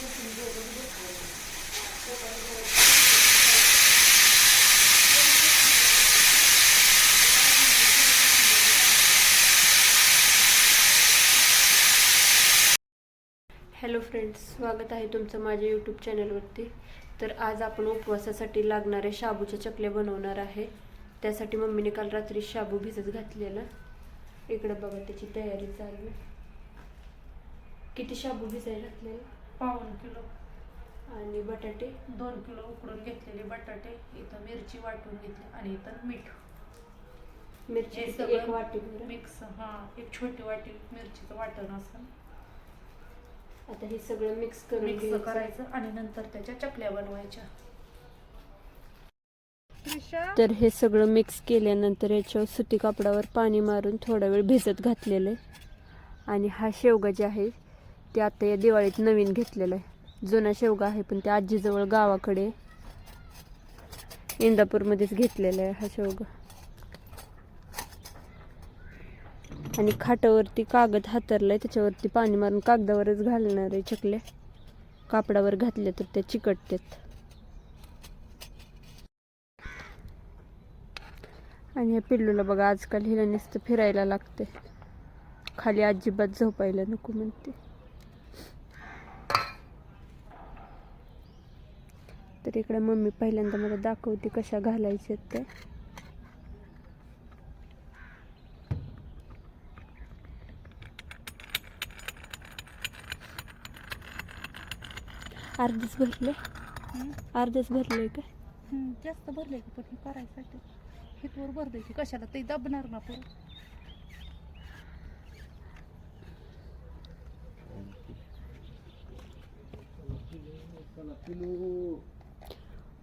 Hello friends स्वागत आहे तुमचं माझ्या यूट्यूब चॅनलवरती. तर आज आपण उपवासासाठी लागणाऱ्या शाबूच्या चकल्या बनवणार आहे. त्यासाठी मम्मीने काल रात्री शाबू भिजत घातलेला. इकडं बघा त्याची तयारी चालू किती शाबू भिजायला घातलेला? पाऊण किलो. आणि बटाटे? दोन किलो उकडून घेतलेले बटाटे इथं मिरची वाटून घेतली आणि इथं मीठ. मिरची एक सगळं वाटी मिक्स हा एक छोटी वाटी मिरचीचं वाटण असं. आता हे सगळं मिक्स करून मिक्स. करायचं आणि नंतर त्याच्या चकल्या बनवायच्या. तर हे सगळं मिक्स केल्यानंतर याच्यावर सुती कापडावर पाणी मारून थोडा वेळ भिजत घातलेलं आहे. आणि हा शेवगा जे आहे ते आता या दिवाळीत नवीन घेतलेलं आहे. जुना शेवगा आहे पण ते आजीजवळ गावाकडे इंदापूरमध्येच घेतलेला आहे हा शेवगा. आणि खाटावरती कागद हातरलाय त्याच्यावरती पाणी मारून कागदावरच घालणार आहे चकल्या. कापडावर घातले तर त्या चिकटतात आणि ह्या पिल्लूला बघा आजकाल हिला नुसतं फिरायला लागते खाली अजिबात झोपायला नको म्हणते. तर इकडे मम्मी पहिल्यांदा मला दाखवते कशा घालायच्या त्या. अर्धेच भरले? अर्धेच भरले का? जास्त भरले की पण हे करायसाठी? हितवर भर द्यायची कशाला? ते दबणार ना पुढे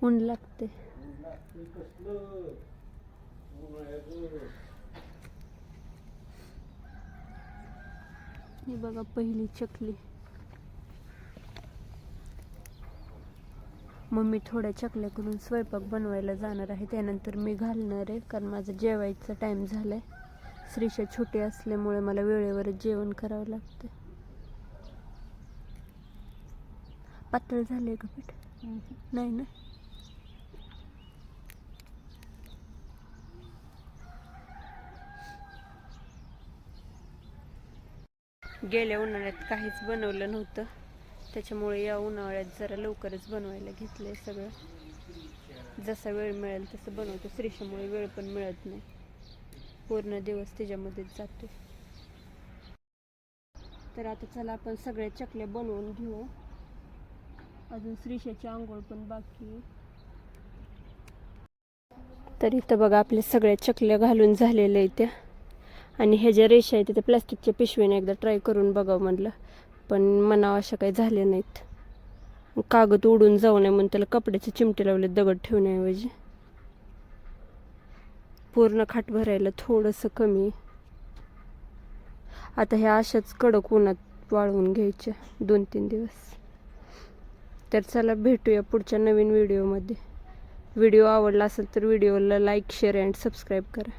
ऊन लागते. ही बघा पहिली चकली. मम्मी थोड्या चकल्या करून स्वयंपाक बनवायला जाणार आहे त्यानंतर मी घालणार आहे कारण माझं जेवायचा टाईम झालाय. श्रीशा छोटी असल्यामुळे मला वेळेवरच जेवण करावं लागतं पातळ झालंय का पीठ? नाही ना? गेल्या उन्हाळ्यात काहीच बनवलं नव्हतं. त्याच्यामुळे या उन्हाळ्यात जरा लवकरच बनवायला घेतलंय सगळं. जसा वेळ मिळेल तसं बनवतो. श्रीशामुळे वेळ पण मिळत नाही. पूर्ण दिवस त्याच्यामध्येच जातो तर आता चला आपण सगळ्या चकल्या बनवून घेऊ. अजून श्रीशाची आंघोळ पण बाकी तर इथं बघा आपल्या सगळ्या चकल्या घालून झालेल्या आहेत त्या. आणि ह्या ज्या रेषा आहेत त्या प्लास्टिकच्या पिशवीने एकदा ट्राय करून बघावं म्हटलं पण मनावं अशा काही झाल्या नाहीत. कागद उडून जाऊ नये म्हणून त्याला कपड्याचे चिमटे लावले दगड ठेवण्याऐवजी. पूर्ण खाट भरायला थोडंसं कमी. आता ह्या अशाच कडक उन्हात वाळवून घ्यायच्या दोन तीन दिवस. तर चला भेटूया पुढच्या नवीन व्हिडिओमध्ये व्हिडिओ आवडला असेल तर व्हिडिओला लाईक शेअर अँड सबस्क्राईब करा.